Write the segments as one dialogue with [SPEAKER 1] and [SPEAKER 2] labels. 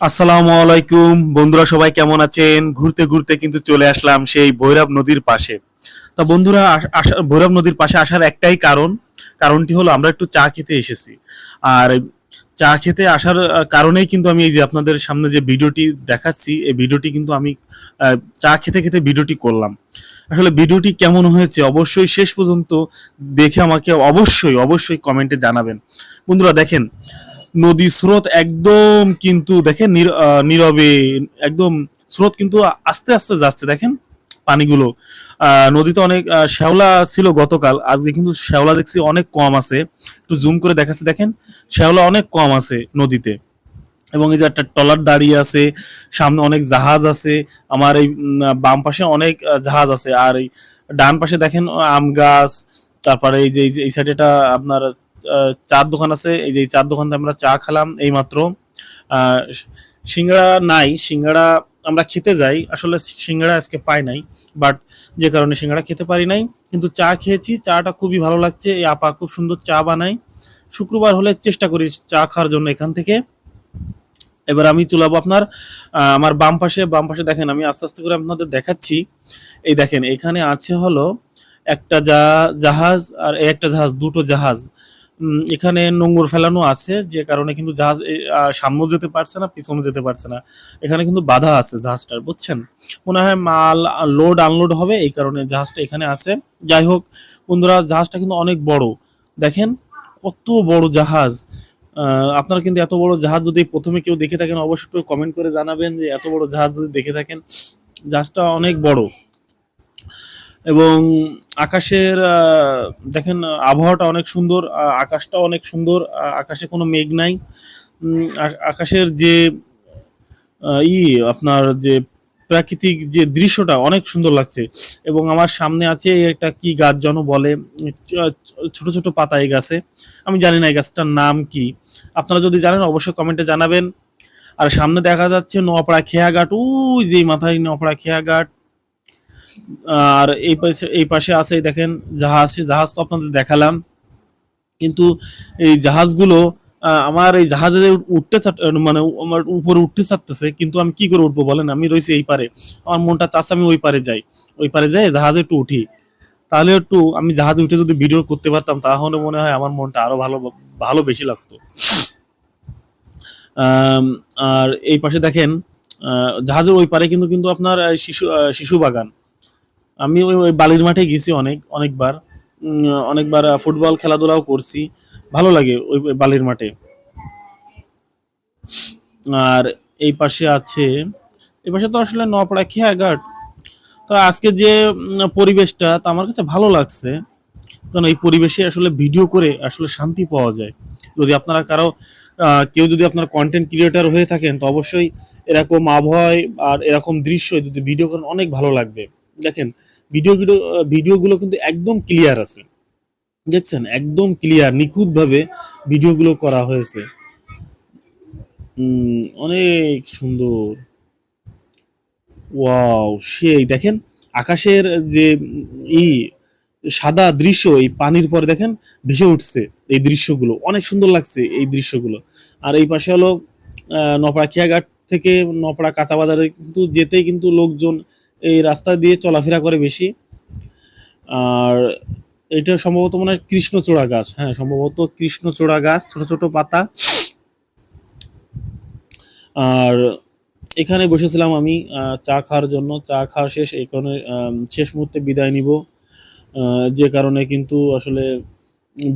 [SPEAKER 1] আসসালামু আলাইকুম। বন্ধুরা সবাই কেমন আছেন? ঘুরতে ঘুরতে কিন্তু চলে আসলাম সেই ভৈরব নদীর পাশে। তা বন্ধুরা ভৈরব নদীর পাশে আসার একটাই কারণ, কারণটি হলো আমরা একটু চা খেতে এসেছি। আর চা খেতে আসার কারণেই কিন্তু আমি এই যে আপনাদের সামনে যে ভিডিওটি দেখাচ্ছি, এই ভিডিওটি কিন্তু আমি চা খেতে খেতে ভিডিওটি করলাম। আসলে ভিডিওটি কেমন হয়েছে অবশ্যই শেষ পর্যন্ত দেখে আমাকে অবশ্যই অবশ্যই কমেন্টে জানাবেন। বন্ধুরা দেখেন নদী স্রোত একদম কিন্তু দেখেন নীর- নীরবে, একদম স্রোত কিন্তু আস্তে আস্তে যাচ্ছে, দেখেন পানিগুলো। নদীতে অনেক শ্যাওলা ছিল গতকাল, আজকে কিন্তু শ্যাওলা দেখছি অনেক কম আছে। একটু জুম করে দেখাচ্ছি, দেখেন, শ্যাওলা অনেক কম আছে নদীতে। এবং এই যে একটা টলার দাঁড়িয়ে আছে, সামনে অনেক জাহাজ আছে, আমার এই বাম পাশে অনেক জাহাজ আছে। আর এই ডান পাশে দেখেন, আম গাছ, তারপরে এই যে, এই সাইডে এটা আপনার চার দোকান আছে। এই যে চার দোকানে আমরা চা খেলাম এই মাত্র সিঙ্গাড়া নাই, সিঙ্গাড়া আমরা খেতে যাই। আসলে সিঙ্গাড়া আজকে পাই নাই বাট যে কারণে সিঙ্গাড়া খেতে পারি নাই। কিন্তু চা খেয়েছি, চাটা খুবই ভালো লাগছে। এই আপা খুব সুন্দর চা বানায়। শুক্রবার হলে চেষ্টা করি চা খাওয়ার জন্য এখান থেকে। এবার আমি চলাবো আপনার আমার বাম পাশে। বাম পাশে দেখেন, আমি আস্তে আস্তে করে আপনাদের দেখাচ্ছি। এই দেখেন, এখানে আছে হলো একটা জাহাজ আর একটা জাহাজ, দুটো জাহাজ। এখানে নোংর ফেলানো আছে, যে কারণে কিন্তু জাহাজ সামনেও যেতে পারছে না পিছনে যেতে পারছে না। এখানে কিন্তু বাধা আছে জাহাজটার, বুঝছেন? মনে হয় মাল লোড আনলোড হবে, এই কারণে জাহাজটা এখানে আছে। যাই হোক, বন্ধুরা, জাহাজটা কিন্তু অনেক বড়। দেখেন, কত বড় জাহাজ। আপনারা কিন্তু এত বড় জাহাজ যদি প্রথমে কেউ দেখে থাকেন, অবশ্যই কমেন্ট করে জানাবেন যে এত বড় জাহাজ যদি দেখে থাকেন, জাহাজটা অনেক বড়। এবং আকাশের দেখেন, আবহাওয়াটা অনেক সুন্দর আকাশটা অনেক সুন্দর আকাশে কোনো মেঘ নাই। আকাশের যে ই, আপনার যে প্রাকৃতিক যে দৃশ্যটা অনেক সুন্দর লাগছে। এবং আমার সামনে আছে একটা কি গাছ যেন বলে ছোট ছোট পাতা এই গাছে। আমি জানি না এই গাছটার নাম কি। আপনারা যদি জানেন, অবশ্যই কমেন্টে জানাবেন। আর সামনে দেখা যাচ্ছে নোয়াপাড়া খেয়াঘাট। ওই যে মাথায় নোয়াপাড়া খেয়াঘাট। আর এই পাশে এই পাশে আছে দেখেন জাহাজ জাহাজ তো আপনাদের দেখালাম। কিন্তু এই জাহাজগুলো আমার এই জাহাজে উঠতে মানে আমার উপরে উঠতে চাচ্ছে কিন্তু আমি কি করে উঠবো বলেন? আমি রয়েছি এই পারে। আমার মনটা চাচ্ছে আমি ওই পারে যাই। ওই পারে যাই, জাহাজে একটু উঠি। তাহলে একটু আমি জাহাজে উঠে যদি ভিডিও করতে পারতাম, তাহলে মনে হয় আমার মনটা আরও ভালো ভালো বেশি লাগতো। আর এই পাশে দেখেন জাহাজের ওই পারে কিন্তু কিন্তু আপনার শিশু শিশু বাগান। আমি ওই ওই বালির মাঠে গেছি অনেক, অনেকবার। অনেকবার ফুটবল খেলাধুলাও করছি। ভালো লাগে ওই ওই বালির মাঠে। আর এই পাশে আছে, এই পাশে তো আসলে নপাড়া খেয়াঘাট। তো আজকে যে পরিবেশটা, তা আমার কাছে ভালো লাগছে। কারণ এই পরিবেশে আসলে ভিডিও করে আসলে শান্তি পাওয়া যায়। যদি আপনারা কারও কেউ যদি আপনার কন্টেন্ট ক্রিয়েটার হয়ে থাকেন, তো অবশ্যই এরকম আবহাওয়ায় আর এরকম দৃশ্য যদি ভিডিও করেন, অনেক ভালো লাগবে। দেখেন ভিডিও ভিডিওগুলো কিন্তু একদম ক্লিয়ার আছে। দেখছেন? একদম ক্লিয়ার নিখুঁত ভাবে ভিডিওগুলো করা হয়েছে। অনেক সুন্দর। ওয়াও, সেই দেখেন, আকাশের যে ই, সাদা দৃশ্য, এই পানির পরে দেখেন, ভেসে উঠছে এই দৃশ্যগুলো। অনেক সুন্দর লাগছে এই দৃশ্যগুলো। আর এই পাশে হলো নপাড়া খেয়াঘাট থেকে নপাড়া কাঁচা বাজারে কিন্তু যেতেই কিন্তু লোকজন এই রাস্তা দিয়ে চলাফেরা করে বেশি। আর এটা সম্ভবত মনে হয় কৃষ্ণচূড়া গাছ। হ্যাঁ সম্ভবত কৃষ্ণচূড়া গাছ, ছোট ছোট পাতা। আর এখানে বসেছিলাম আমি চা খাওয়ার জন্য। চা খাওয়া শেষ কারণে শেষ মুহূর্তে বিদায় নিব। যে কারণে কিন্তু আসলে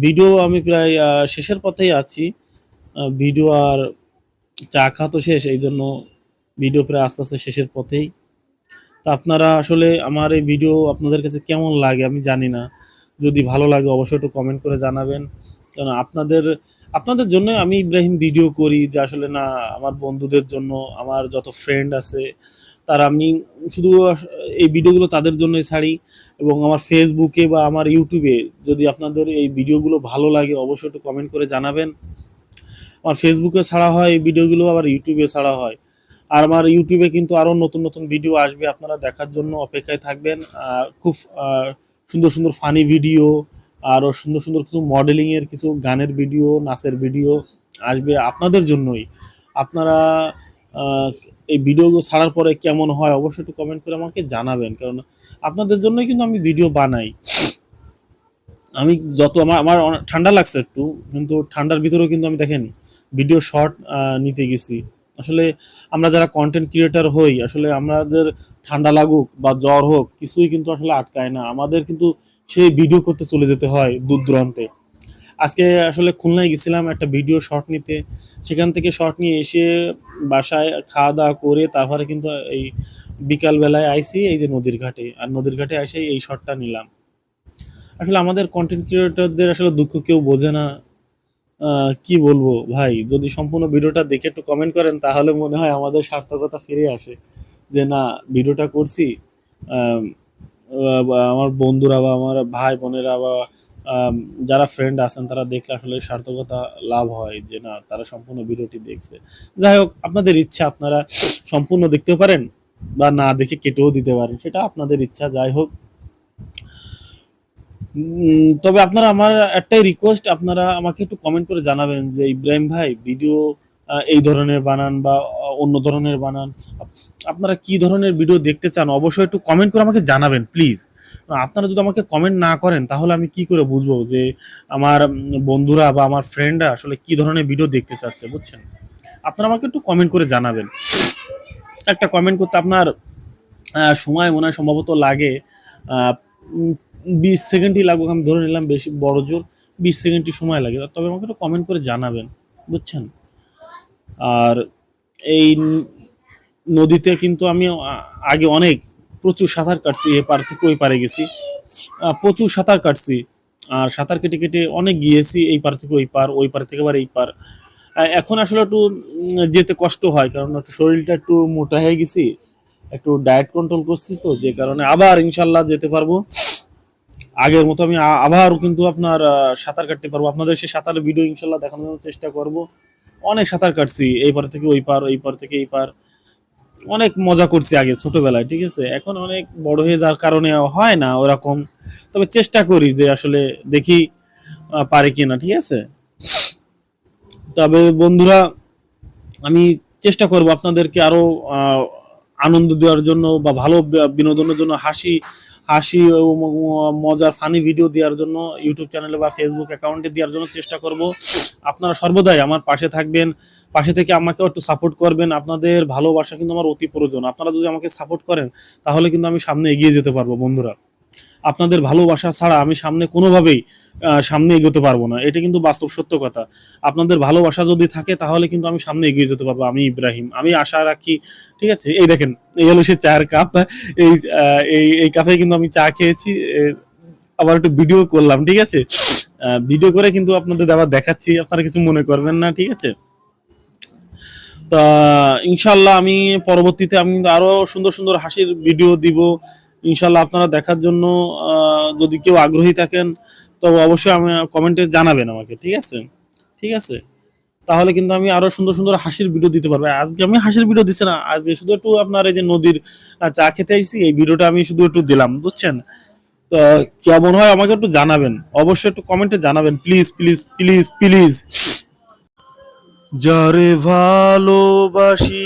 [SPEAKER 1] ভিডিও আমি প্রায় শেষের পথেই আছি। ভিডিও আর চা খাওয়া তো শেষ, এই জন্য ভিডিও প্রায় আস্তে আস্তে শেষের পথেই। তা আপনারা আসলে আমার এই ভিডিও আপনাদের কাছে কেমন লাগে আমি জানি না। যদি ভালো লাগে অবশ্যই একটু কমেন্ট করে জানাবেন। কারণ আপনাদের আপনাদের জন্য আমি ইব্রাহিম ভিডিও করি যে আসলে না, আমার বন্ধুদের জন্য, আমার যত ফ্রেন্ড আছে, তারা আমি শুধু এই ভিডিওগুলো তাদের জন্যই ছাড়ি এবং আমার ফেসবুকে বা আমার ইউটিউবে যদি আপনাদের এই ভিডিওগুলো ভালো লাগে অবশ্যই একটু কমেন্ট করে জানাবেন। আমার ফেসবুকে ছাড়া হয়, এই ভিডিওগুলো আবার ইউটিউবে ছাড়া হয়। আর আমার ইউটিউবে কিন্তু আরও নতুন নতুন ভিডিও আসবে, আপনারা দেখার জন্য অপেক্ষায় থাকবেন। খুব সুন্দর সুন্দর ফানি ভিডিও আরও সুন্দর সুন্দর কিছু মডেলিং এর কিছু গানের ভিডিও নাচের ভিডিও আসবে আপনাদের জন্যই। আপনারা এই ভিডিও ছাড়ার পরে কেমন হয় অবশ্যই একটু কমেন্ট করে আমাকে জানাবেন, কারণ আপনাদের জন্যই কিন্তু আমি ভিডিও বানাই। আমি যত, আমার আমার ঠান্ডা লাগছে একটু, কিন্তু ঠান্ডার ভিতরেও কিন্তু আমি দেখেন ভিডিও শর্ট নিতে গেছি। আসলে আমরা যারা কন্টেন্ট ক্রিয়েটর হই, আসলে আমাদের ঠান্ডা লাগুক বা জ্বর হোক, কিছুই কিন্তু আসলে আটকায় না। আমাদের কিন্তু সেই ভিডিও করতে চলে যেতে হয় দূর দূরান্তে। আজকে আসলে খুলনায় গেছিলাম একটা ভিডিও শর্ট নিতে। সেখান থেকে শর্ট নিয়ে এসে বাসায় খাওয়া দাওয়া করে তারপরে কিন্তু এই বিকাল বেলায় আইসি এই যে নদীর ঘাটে। আর নদীর ঘাটে এসে এই শর্টটা নিলাম। আসলে আমাদের কন্টেন্ট ক্রিয়েটরদের আসলে দুঃখ কেউ বোঝে না। কি বলব? ভাই, যদি সম্পূর্ণ ভিডিওটা দেখে একটু কমেন্ট করেন, তাহলে মনে হয় আমাদের সার্থকতা ফিরে আসে। যে না, ভিডিওটা করছি আমার বন্ধুরা বা আমার ভাই বোনেরা বা যারা ফ্রেন্ড আছেন, তারা দেখলে আসলে সার্থকতা লাভ হয় যে না, তারা সম্পূর্ণ ভিডিওটি দেখছে। যাই হোক, আপনাদের ইচ্ছা, আপনারা সম্পূর্ণ দেখতে পারেন বা না দেখে কেটেও দিতে পারেন, সেটা আপনাদের ইচ্ছা। যাই হোক তবে আপনারা আমার একটাই রিকোয়েস্ট আপনারা আমাকে একটু কমেন্ট করে জানাবেন যে, ইব্রাহিম ভাই ভিডিও এই ধরনের বানান বা অন্য ধরনের বানান, আপনারা কি ধরনের ভিডিও দেখতে চান, অবশ্যই একটু কমেন্ট করে আমাকে জানাবেন প্লিজ আপনারা যদি আমাকে কমেন্ট না করেন, তাহলে আমি কি করে বুঝব যে, আমার বন্ধুরা বা আমার ফ্রেন্ডরা আসলে কি ধরনের ভিডিও দেখতে চাচ্ছে, বুঝছেন? আপনারা আমাকে একটু কমেন্ট করে জানাবেন। একটা কমেন্ট করতে আপনার সময় মনে হয় সম্ভবত লাগে বিশ সেকেন্ডই লাগবে আমি ধরে নিলাম বেশি বড় জোর, বিশ সেকেন্ডই সময় লাগে। তবে আমাকে একটু কমেন্ট করে জানাবেন, বুঝছেন? আর এই নদীতে কিন্তু আমি আগে অনেক প্রচুর সাঁতার কাটছি, এ পার থেকে ওই পারে গেছি। প্রচুর সাঁতার কাটছি, আর সাঁতার কেটে কেটে অনেক গিয়েছি, এই পার থেকে ওই পার ওই পার থেকে আবার এই পার। এখন আসলে একটু যেতে কষ্ট হয়, কারণ একটু শরীরটা একটু মোটা হয়ে গেছি, একটু ডায়েট কন্ট্রোল করছিস তো, যে কারণে আবার ইনশাল্লাহ যেতে পারব। আগের মতো আমি আ- আবার কিন্তু আপনার সাঁতার কাটতে পারব। আপনাদের সেই সাঁতারের ভিডিও ইনশাল্লাহ দেখানোর চেষ্টা করব। অনেক সাঁতার কাটছি, এই পার থেকে ওই পার ওই পার থেকে এই পার। অনেক মজা করছি আগে ছোটবেলায়, ঠিক আছে? এখন অনেক বড় হয়ে যাওয়ার কারণে হয় না ওরকম। তবে চেষ্টা করি যে আসলে দেখি পারে কিনা, ঠিক আছে? তবে বন্ধুরা, আমি চেষ্টা করব আপনাদেরকে আরও আনন্দ দেওয়ার জন্য বা ভালো বিনোদনের জন্য হাসি হাসি মজার ফানি ভিডিও দেওয়ার জন্য ইউটিউব চ্যানেলে বা ফেসবুক অ্যাকাউন্টে দেওয়ার জন্য চেষ্টা করব। আপনারা সর্বদাই আমার পাশে থাকবেন, পাশে থেকে আমাকেও একটু সাপোর্ট করবেন। আপনাদের ভালোবাসা কিন্তু আমার অতি প্রয়োজন। আপনারা যদি আমাকে সাপোর্ট করেন, তাহলে কিন্তু আমি সামনে এগিয়ে যেতে পারব, বন্ধুরা। আপনাদের ভালোবাসা ছাড়া আমি সামনে কোনোভাবেই সামনে এগোতে পারব না। এটা কিন্তু বাস্তব সত্য কথা। আপনাদের ভালোবাসা যদি থাকে, তাহলে কিন্তু আমি সামনে এগিয়ে যেতে পারব। আমি ইব্রাহিম। আমি আশা রাখি, ঠিক আছে? এই দেখেন, এই হলো সে চায়ের কাপ। এই এই কাপে কিন্তু আমি চা খেয়েছি। আবার একটু ভিডিও করলাম, ঠিক আছে? ভিডিও করে কিন্তু আপনাদের আবার দেখাচ্ছি। আপনারা কিছু মনে করবেন না, ঠিক আছে? তা ইনশাল্লাহ আমি পরবর্তীতে আমি আরও সুন্দর সুন্দর হাসির ভিডিও দিব। ইনশাল্লাহ আপনারা দেখার জন্য যদি কেউ আগ্রহী থাকেন, তবে অবশ্যই আমি কমেন্টে জানাবেন আমাকে, ঠিক আছে? ঠিক আছে? তাহলে কিন্তু আমি আরও সুন্দর সুন্দর হাসির ভিডিও দিতে পারব। আজকে আমি হাসির ভিডিও দিচ্ছি না, আজকে শুধু একটু আপনার এই যে নদীর চা খেতে আসছি এই ভিডিওটা আমি শুধু একটু দিলাম, বুঝছেন? তো কেমন হয় আমাকে একটু জানাবেন, অবশ্যই একটু কমেন্টে জানাবেন প্লিজ প্লিজ প্লিজ প্লিজ যারে ভালোবাসিয়াছি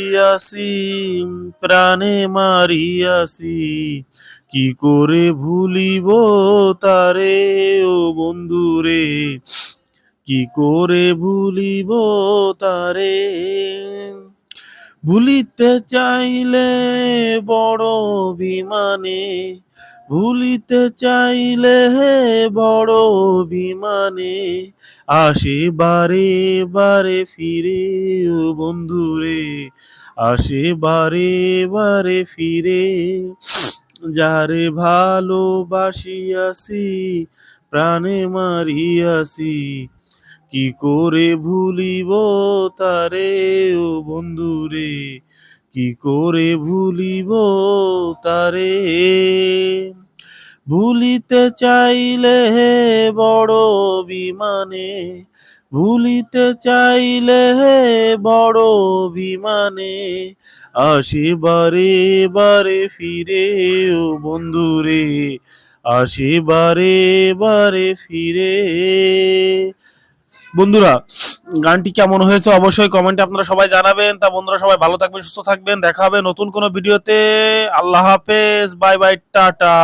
[SPEAKER 1] প্রাণে মারিয়াছি কি করে ভুলিব তারে, ও বন্ধুরে? কি করে ভুলিব তারে? ভুলিতে চাইলে বড় বিমানে ভুলিতে চাইলে হে বড় বিমানে আসে বারে বারে ফিরে, ও বন্ধুরে, আসে বারে বারে ফিরে। যারে ভালোবাসিয়াছি, প্রাণে মারিয়াছি, কি করে ভুলিব তারে, ও বন্ধুরে? কি করে ভুলিব তারে? ভুলিতে চাইলে বড় বিমানে ভুলিতে চাইলে হে বড় বিমানে আসে বারে বারে ফিরে ও বন্ধুরে, আসে বারে বারে ফিরে। বন্ধুরা, গানটি কেমন হয়েছে অবশ্যই কমেন্টে আপনারা সবাই জানাবেন। তা বন্ধুরা সবাই ভালো থাকবেন, সুস্থ থাকবেন। দেখা হবে নতুন কোনো ভিডিওতে আল্লাহ হাফেজ, বাই বাই, টাটা।